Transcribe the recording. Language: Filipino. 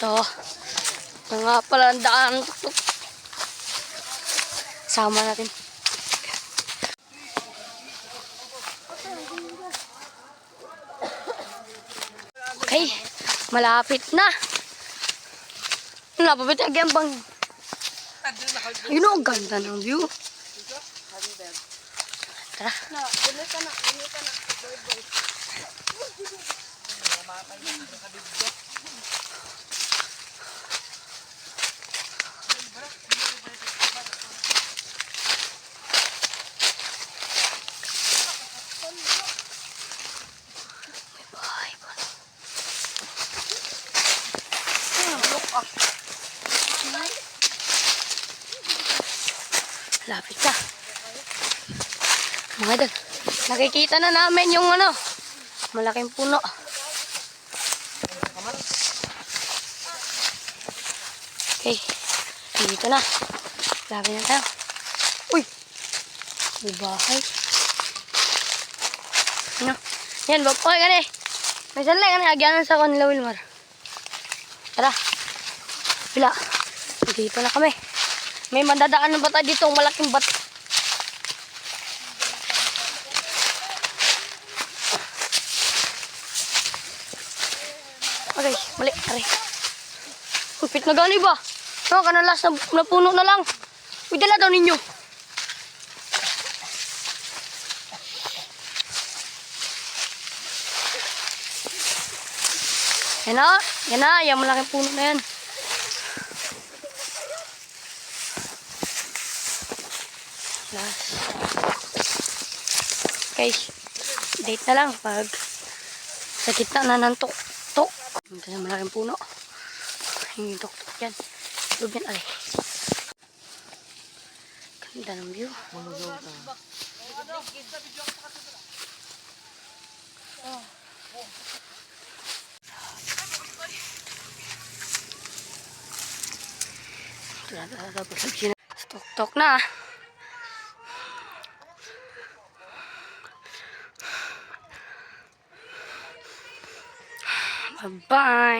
So, ito nga pala ang daan. Sama natin. Okay, malapit na. Malapit na ang bang. Yun ang ganda ng view. Tara. Bye. Lapit na. Mga idol, nakikita na namin yung ano, malaking puno. Okay, dito na. Lapit na tayo. Uy! May bahay. Ano? Yan, bagpakay ka na. May sanlay ka na, agyanan sa kanila, Wilmar. Tara. Bila. Dito na kami. May mandadaan na bata dito, malaking bat. Okay, mali. Aray. Kupit na gani ba? No, kanalas na, na puno na lang. Uy, dala daw ninyo. Yan na, yan na, yung malaking puno na yan. Last. Okay, date na lang pag sa na ng tok-tok. Ito na malaking puno. Yung tok-tok yan. Lug yan, alay. Ganda ng view. Tok-tok na. Bye.